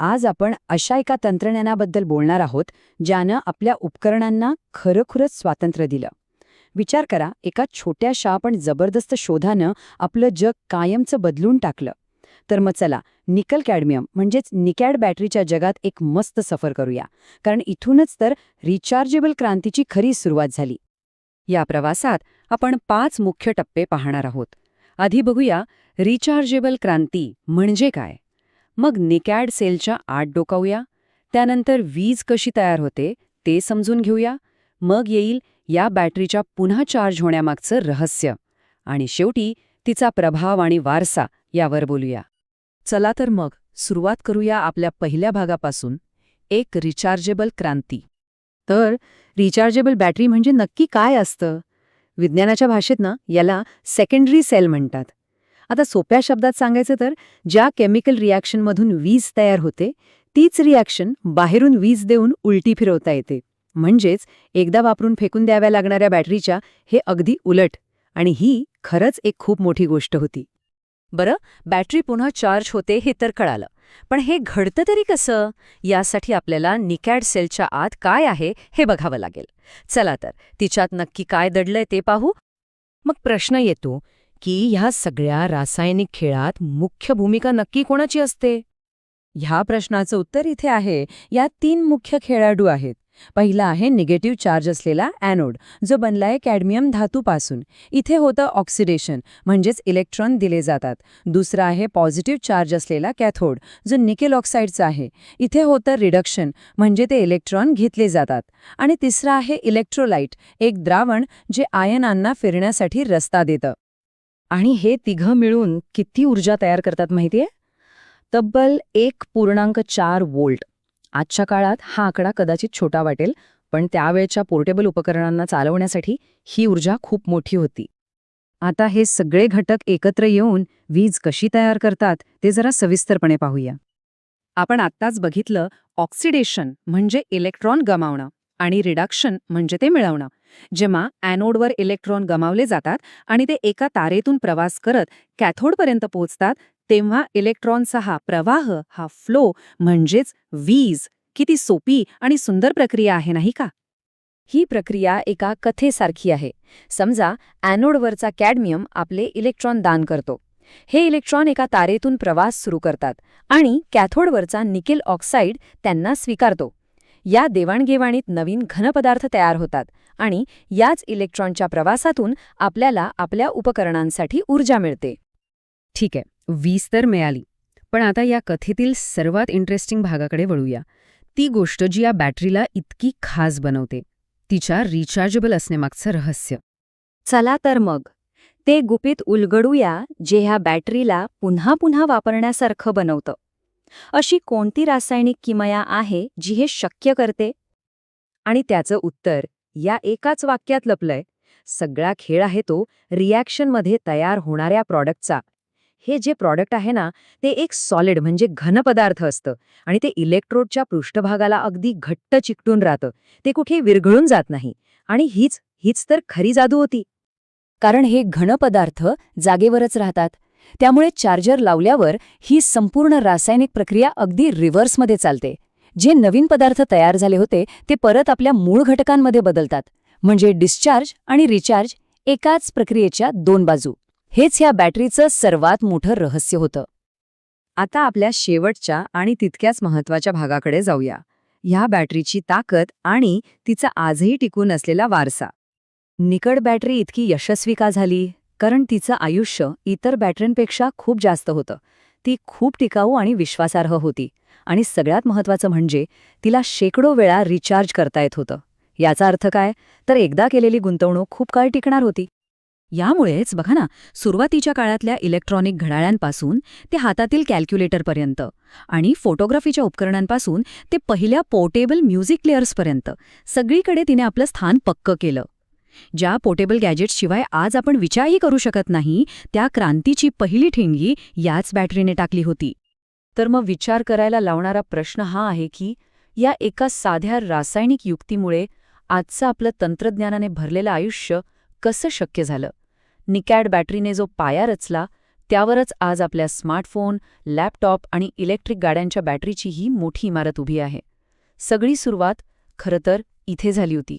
आज आपण अशा एका तंत्रज्ञानाबद्दल बोलणार आहोत ज्यानं आपल्या उपकरणांना खरोखरच स्वातंत्र्य दिलं. विचार करा एका छोट्याशा पण जबरदस्त शोधानं आपलं जग कायमचं बदलून टाकलं. तर मग चला निकल कॅडमियम म्हणजेच निकॅड बॅटरीच्या जगात एक मस्त सफर करूया. कारण इथूनच तर रिचार्जेबल क्रांतीची खरी सुरुवात झाली. या प्रवासात आपण पाच मुख्य टप्पे पाहणार आहोत. आधी बघूया रिचार्जेबल क्रांती म्हणजे काय? मग निकॅड सेलच्या आत डोकावूया. त्यानंतर वीज कशी तयार होते ते समजून घेऊया. मग येईल या बॅटरीच्या पुन्हा चार्ज होण्यामागचं रहस्य. आणि शेवटी तिचा प्रभाव आणि वारसा यावर बोलूया. चला तर मग सुरुवात करूया आपल्या पहिल्या भागापासून. एक रिचार्जेबल क्रांती. तर रिचार्जेबल बॅटरी म्हणजे नक्की काय असतं? विज्ञानाच्या भाषेत ना याला सेकंडरी सेल म्हणतात. आता सोप्या शब्दात सांगायचं तर ज्या केमिकल रिॲक्शनमधून वीज तयार होते तीच रिॲक्शन बाहेरून वीज देऊन उलटी फिरवता येते. म्हणजेच एकदा वापरून फेकून द्याव्या लागणाऱ्या बॅटरीच्या हे अगदी उलट आणि ही खरंच एक खूप मोठी गोष्ट होती. बरं बॅटरी पुन्हा चार्ज होते हे तर कळालं. पण हे घडतं तरी कसं? यासाठी आपल्याला निकॅड सेलच्या आत काय आहे हे बघावं लागेल. चला तर तिच्यात नक्की काय दडलंय ते पाहू. मग प्रश्न येतो की ह्या सगळ्या रासायनिक खेळात मुख्य भूमिका नक्की कोणाची असते? ह्या प्रश्नाचं उत्तर इथे आहे. या तीन मुख्य खेळाडू आहेत. पहिला आहे निगेटिव्ह चार्ज असलेला ॲनोड जो बनलाय कॅडमियम धातूपासून. इथे होतं ऑक्सिडेशन म्हणजेच इलेक्ट्रॉन दिले जातात. दुसरा आहे पॉझिटिव्ह चार्ज असलेला कॅथोड जो निकेल ऑक्साईडचा आहे. इथे होतं रिडक्शन म्हणजे ते इलेक्ट्रॉन घेतले जातात. आणि तिसरा आहे इलेक्ट्रोलाइट एक द्रावण जे आयनांना फिरण्यासाठी रस्ता देतं. आणि हे तिघं मिळून किती ऊर्जा तयार करतात माहितीये? तब्बल एक पूर्णांक चार वोल्ट आजच्या काळात हा आकडा कदाचित छोटा वाटेल पण त्यावेळच्या पोर्टेबल उपकरणांना चालवण्यासाठी ही ऊर्जा खूप मोठी होती. आता हे सगळे घटक एकत्र येऊन वीज कशी तयार करतात ते जरा सविस्तरपणे पाहूया. आपण आत्ताच बघितलं ऑक्सिडेशन म्हणजे इलेक्ट्रॉन गमावणं. आणि रिडक्शन म्हणजे ते मिळवणं. जेव्हा ॲनोडवर इलेक्ट्रॉन गमावले जातात आणि ते एका तारेतून प्रवास करत कॅथोडपर्यंत पोहोचतात तेव्हा इलेक्ट्रॉनचा हा प्रवाह हा फ्लो म्हणजेच वीज किती सोपी आणि सुंदर प्रक्रिया आहे नाही का? ही प्रक्रिया एका कथेसारखी आहे. समजा ॲनोडवरचा कॅडमियम आपले इलेक्ट्रॉन दान करतो. हे इलेक्ट्रॉन एका तारेतून प्रवास सुरू करतात आणि कॅथोडवरचा निकेल ऑक्साईड त्यांना स्वीकारतो. या देवाणघेवाणीत नवीन घनपदार्थ तयार होतात आणि याच इलेक्ट्रॉनच्या प्रवासातून आपल्याला आपल्या उपकरणांसाठी ऊर्जा मिळते. ठीक आहे वीस तर मिळाली. पण आता या कथेतील सर्वात इंटरेस्टिंग भागाकडे वळूया. ती गोष्ट जी या बॅटरीला इतकी खास बनवते तिच्या रिचार्जेबल असण्यामागचं रहस्य. चला तर मग ते गुपित उलगडूया जे ह्या बॅटरीला पुन्हा पुन्हा वापरण्यासारखं बनवतं. अशी कोणती रासायनिक किमया आहे जी हे शक्य करते? आणि त्याचं उत्तर या एकाच वाक्यात लपलंय. सगळा खेळ आहे तो रिॲक्शनमध्ये तयार होणाऱ्या प्रॉडक्टचा. हे जे प्रॉडक्ट आहे ना ते एक सॉलिड म्हणजे घन पदार्थ असतं आणि ते इलेक्ट्रोडच्या पृष्ठभागाला अगदी घट्ट चिकटून राहतं. ते कुठे विरघळून जात नाही. आणि हीच हीच तर खरी जादू होती. कारण हे घन पदार्थ जागेवरच राहतात. त्यामुळे चार्जर लावल्यावर ही संपूर्ण रासायनिक प्रक्रिया अगदी रिव्हर्समध्ये चालते. जे नवीन पदार्थ तयार झाले होते ते परत आपल्या मूळ घटकांमध्ये बदलतात म्हणजे डिस्चार्ज आणि रिचार्ज एकाच प्रक्रियेच्या दोन बाजू. हेच ह्या बॅटरीचं सर्वात मोठं रहस्य होतं. आता आपल्या शेवटच्या आणि तितक्याच महत्त्वाच्या भागाकडे जाऊया. ह्या बॅटरीची ताकद आणि तिचा आजही टिकून असलेला वारसा. निकड बॅटरी इतकी यशस्वी का झाली? कारण तिचं आयुष्य इतर बॅटरींपेक्षा खूप जास्त होतं. ती खूप टिकाऊ आणि विश्वासार्ह होती. आणि सगळ्यात महत्वाचं म्हणजे तिला शेकडो वेळा रिचार्ज करता येत होतं. याचा अर्थ काय? तर एकदा केलेली गुंतवणूक खूप काळ टिकणार होती. यामुळेच बघा ना सुरुवातीच्या काळातल्या इलेक्ट्रॉनिक घड्याळांपासून ते हातातील कॅल्क्युलेटरपर्यंत आणि फोटोग्राफीच्या उपकरणांपासून ते पहिल्या पोर्टेबल म्युझिक प्लेयर्सपर्यंत सगळीकडे तिने आपलं स्थान पक्क केलं. ज्या पोर्टेबल गॅजेट्सशिवाय आज आपण विचारही करू शकत नाही त्या क्रांतीची पहिली ठिणगी याच बॅटरीने टाकली होती. तर मग विचार करायला लावणारा प्रश्न हा आहे की या एका साध्या रासायनिक युक्तीमुळे आजचं आपलं तंत्रज्ञानाने भरलेलं आयुष्य कसं शक्य झालं? निकॅड बॅटरीने जो पाया रचला त्यावरच आज आपल्या स्मार्टफोन लॅपटॉप आणि इलेक्ट्रिक गाड्यांच्या बॅटरीची ही मोठी इमारत उभी आहे. सगळी सुरुवात खरं तर इथे झाली होती.